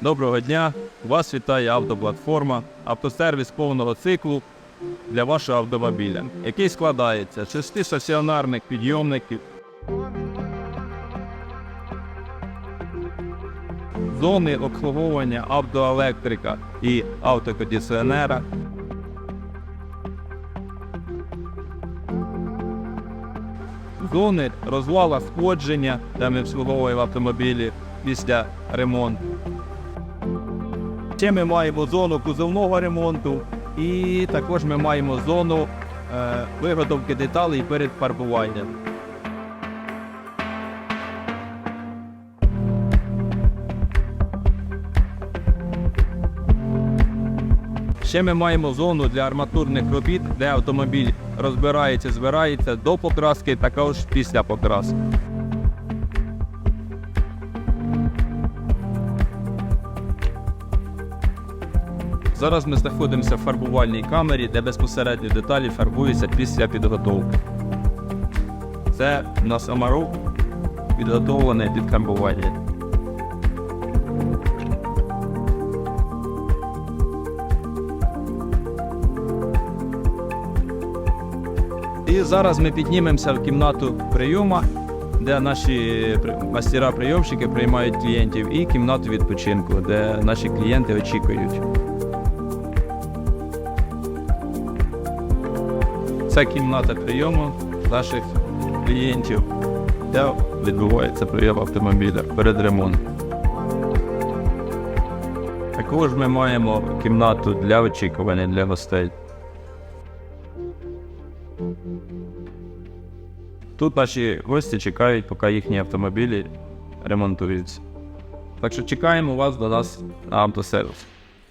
Доброго дня! Вас вітає автоплатформа, автосервіс повного циклу для вашого автомобіля, який складається з шести стаціонарних підйомників, зони обслуговування автоелектрика і автокондиціонера, зони розвала сходження, де ми обслуговуємо автомобілі після ремонту. Ще ми маємо зону кузовного ремонту і також ми маємо зону е, виготовки деталей перед фарбуванням. Ще ми маємо зону для арматурних робіт, де автомобіль розбирається, збирається до покраски, також після покраски. Зараз ми знаходимося в фарбувальній камері, де безпосередньо деталі фарбуються після підготовки. Це на саморуб підготовлений під фарбування. І зараз ми піднімемося в кімнату прийому, де наші мастера-прийомщики приймають клієнтів, і кімнату відпочинку, де наші клієнти очікують. Це кімната прийому наших клієнтів, де відбувається прийом автомобіля перед ремонтом. Також ми маємо кімнату для очікування для гостей. Тут наші гості чекають, поки їхні автомобілі ремонтуються. Так що чекаємо вас до нас на автосервіс.